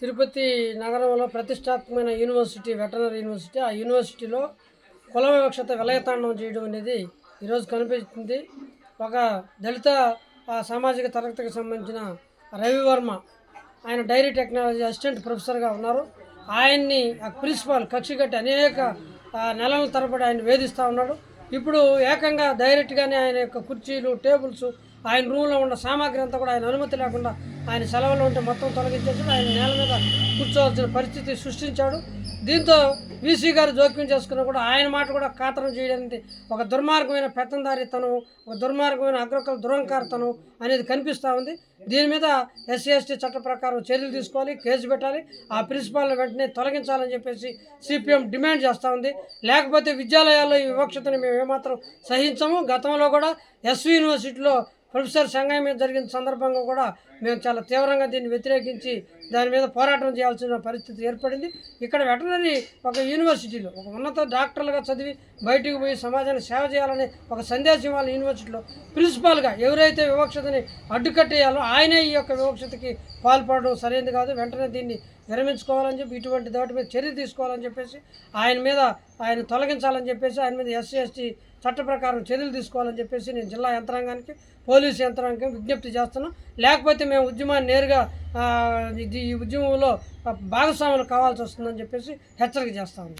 తిరుపతి నగరంలో ప్రతిష్టాత్మకమైన university veterinary university ఆ యూనివర్సిటీలో కుల వివక్షత విలయతాండం చేయడం అనేది ఈరోజు కనిపిస్తుంది. ఒక దళిత సామాజిక తరగతికి సంబంధించిన రవివర్మ ఆయన డైరీ టెక్నాలజీ అసిస్టెంట్ ప్రొఫెసర్గా ఉన్నారు. ఆయన్ని ఆ ప్రిన్సిపాల్ కక్షి కట్టి అనేక నెలల తరబడి ఆయన వేధిస్తూ ఉన్నాడు. ఇప్పుడు ఏకంగా డైరెక్ట్గానే ఆయన యొక్క కుర్చీలు టేబుల్స్ ఆయన రూమ్లో ఉన్న సామాగ్రి అంతా కూడా ఆయన అనుమతి లేకుండా ఆయన సెలవులు ఉంటే మొత్తం తొలగించేసి ఆయన నేల మీద కూర్చోవాల్సిన పరిస్థితి సృష్టించాడు. దీంతో వీసీ గారు జోక్యం చేసుకున్న కూడా ఆయన మాట కూడా ఖాతరం చేయడానికి ఒక దుర్మార్గమైన పెత్తందారితనం ఒక దుర్మార్గమైన అగ్రకుల దురంకారతనం అనేది కనిపిస్తూ ఉంది. దీని మీద ఎస్సీ ఎస్టీ చట్ట ప్రకారం చర్యలు తీసుకోవాలి కేసు పెట్టాలి. ఆ ప్రిన్సిపాల్ని వెంటనే తొలగించాలని చెప్పేసి సిపిఎం డిమాండ్ చేస్తూ ఉంది. లేకపోతే విద్యాలయాల్లో ఈ వివక్షతను మేము ఏమాత్రం సహించము. గతంలో కూడా ఎస్వి యూనివర్సిటీలో ప్రొఫెసర్ సంఘం మీద జరిగిన సందర్భంగా కూడా మేము చాలా తీవ్రంగా దీన్ని వ్యతిరేకించి దాని మీద పోరాటం చేయాల్సిన పరిస్థితి ఏర్పడింది. ఇక్కడ వెటనరీ ఒక యూనివర్సిటీలో ఒక ఉన్నత డాక్టర్లుగా చదివి బయటికి పోయి సమాజానికి సేవ చేయాలని ఒక సందేశం ఇవ్వాలి యూనివర్సిటీలో ప్రిన్సిపాల్గా ఎవరైతే వివక్షతని అడ్డుకట్టేయాలో ఆయనే ఈ యొక్క వివక్షతకి పాల్పడడం సరైనది కాదు. వెంటనే దీన్ని విరమించుకోవాలని చెప్పి ఇటువంటి దాటి మీద చర్య తీసుకోవాలని చెప్పేసి ఆయన మీద ఆయన తొలగించాలని చెప్పేసి ఆయన మీద ఎస్సీ ఎస్టీ చట్ట ప్రకారం చర్యలు తీసుకోవాలని చెప్పేసి నేను జిల్లా యంత్రాంగానికి పోలీసు యంత్రాంగానికి విజ్ఞప్తి చేస్తున్నాం. లేకపోతే మేము ఉద్యమాన్ని నేరుగా ఈ ఉద్యమంలో భాగస్వాములు కావాల్సి వస్తుందని చెప్పేసి హెచ్చరిక చేస్తాము